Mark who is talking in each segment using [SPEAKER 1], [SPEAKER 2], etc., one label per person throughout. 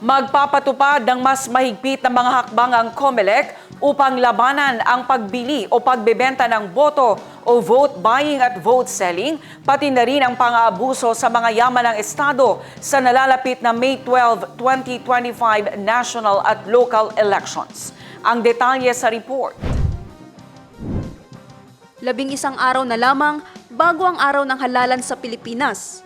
[SPEAKER 1] Magpapatupad ng mas mahigpit na mga hakbang ang COMELEC upang labanan ang pagbili o pagbebenta ng boto o vote buying at vote selling, pati na rin ang pang-aabuso sa mga yaman ng Estado sa nalalapit na May 12, 2025 national at local elections. Ang detalye sa report.
[SPEAKER 2] labing isang araw na lamang bago ang araw ng halalan sa Pilipinas.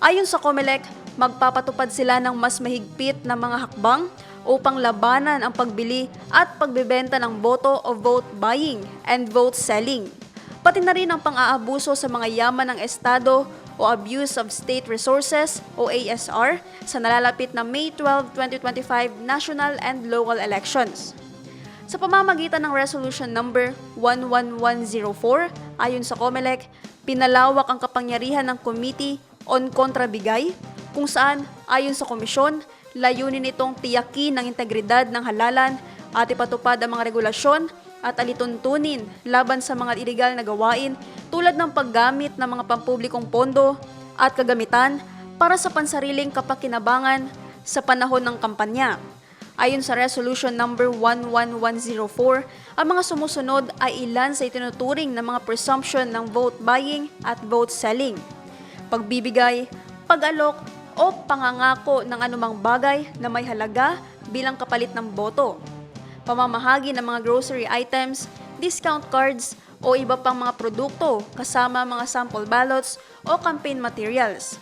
[SPEAKER 2] Ayon sa COMELEC, magpapatupad sila ng mas mahigpit na mga hakbang upang labanan ang pagbili at pagbebenta ng boto o vote buying and vote selling. Pati na rin ang pang-aabuso sa mga yaman ng Estado o abuse of state resources o ASR sa nalalapit na May 12, 2025 national and local elections. Sa pamamagitan ng Resolution Number 11104, ayon sa COMELEC, pinalawak ang kapangyarihan ng Committee on Kontrabigay, kung saan, ayon sa komisyon, layunin nitong tiyakin ang integridad ng halalan at ipatupad ang mga regulasyon at alituntunin laban sa mga iligal na gawain tulad ng paggamit ng mga pampublikong pondo at kagamitan para sa pansariling kapakinabangan sa panahon ng kampanya. Ayon sa Resolution Number 11104, ang mga sumusunod ay ilan sa itinuturing na mga presumption ng vote buying at vote selling. Pagbibigay, pag-alok o pangangako ng anumang bagay na may halaga bilang kapalit ng boto. Pamamahagi ng mga grocery items, discount cards o iba pang mga produkto kasama mga sample ballots o campaign materials.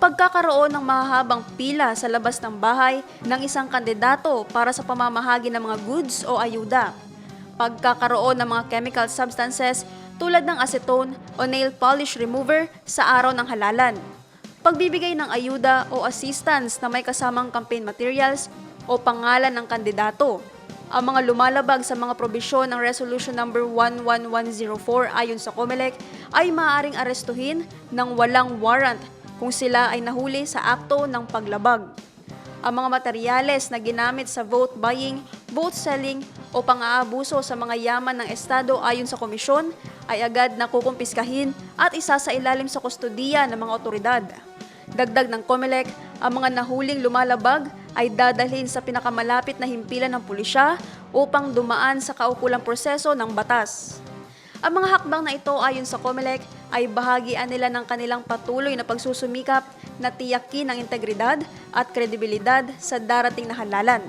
[SPEAKER 2] Pagkakaroon ng mahahabang pila sa labas ng bahay ng isang kandidato para sa pamamahagi ng mga goods o ayuda, pagkakaroon ng mga chemical substances tulad ng acetone o nail polish remover sa araw ng halalan, pagbibigay ng ayuda o assistance na may kasamang campaign materials o pangalan ng kandidato, ang mga lumalabag sa mga probisyon ng Resolution Number 11104 ayon sa COMELEC ay maaaring arestuhin ng walang warrant kung sila ay nahuli sa akto ng paglabag. Ang mga materyales na ginamit sa vote buying, vote selling o pang-aabuso sa mga yaman ng Estado ayon sa komisyon ay agad na kukumpiskahin at isa sa ilalim sa kustudiya ng mga otoridad. Dagdag ng COMELEC, ang mga nahuling lumalabag ay dadalhin sa pinakamalapit na himpilan ng pulisya upang dumaan sa kaukulang proseso ng batas. Ang mga hakbang na ito ayon sa COMELEC ay bahagian nila ng kanilang patuloy na pagsusumikap na tiyakin ang integridad at kredibilidad sa darating na halalan.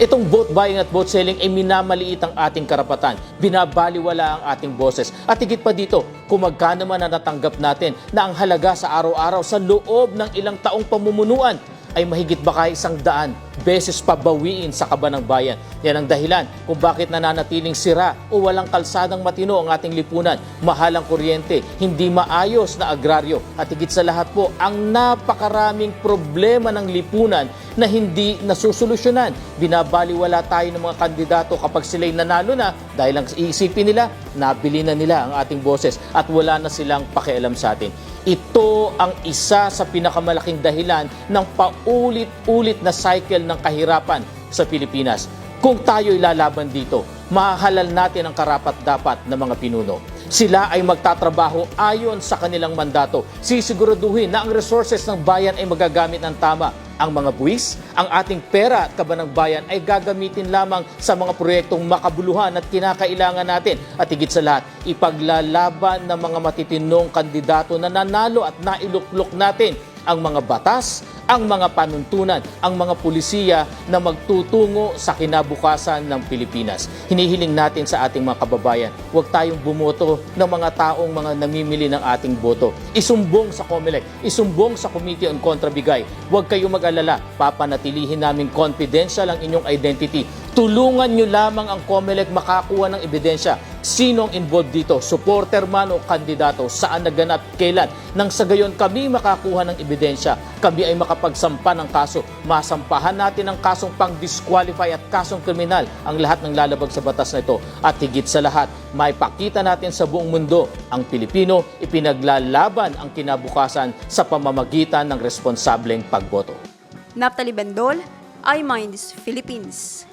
[SPEAKER 3] Itong vote buying at vote selling ay minamaliit ang ating karapatan. Binabaliwala ang ating boses. At higit pa dito, kung magkano man na natanggap natin na ang halaga sa araw-araw sa loob ng ilang taong pamumunuan ay mahigit baka isang daan beses pabawiin sa kaba ng bayan. Yan ang dahilan kung bakit nananatiling sira o walang kalsadang matino ang ating lipunan. Mahalang kuryente, hindi maayos na agraryo at higit sa lahat po ang napakaraming problema ng lipunan na hindi nasusolusyonan. Binabaliwala tayo ng mga kandidato kapag sila'y nanalo na dahil ang iisipin nila, nabili na nila ang ating boses at wala na silang pakialam sa atin. Ito ang isa sa pinakamalaking dahilan ng paulit-ulit na cycle ng kahirapan sa Pilipinas. Kung tayo'y lalaban dito, mahahalal natin ang karapat-dapat ng mga pinuno. Sila ay magtatrabaho ayon sa kanilang mandato. Sisiguraduhin na ang resources ng bayan ay magagamit ng tama. Ang mga buwis, ang ating pera at kaba ng bayan ay gagamitin lamang sa mga proyektong makabuluhan at kinakailangan natin. At higit sa lahat, ipaglalaban ng mga matitinong kandidato na nanalo at nailuklok natin ang mga batas, ang mga panuntunan, ang mga pulisiya na magtutungo sa kinabukasan ng Pilipinas. Hinihiling natin sa ating mga kababayan, huwag tayong bumoto ng mga taong mga namimili ng ating boto. Isumbong sa COMELEC, isumbong sa Committee on Contrabigay. Huwag kayong mag-alala, papanatilihin namin confidential ang inyong identity. Tulungan nyo lamang ang COMELEC makakuha ng ebidensya. Sinong involved dito? Supporter man o kandidato? Saan naganap? Kailan? Nang sa gayon kami makakuha ng ebidensya, kami ay makapagsampa ng kaso. Masampahan natin ang kasong pang-disqualify at kasong kriminal ang lahat ng lalabag sa batas na ito. At higit sa lahat, maipakita natin sa buong mundo ang Pilipino ipinaglalaban ang kinabukasan sa pamamagitan ng responsableng pagboto.
[SPEAKER 2] Naptali Bendol, iMinds Philippines.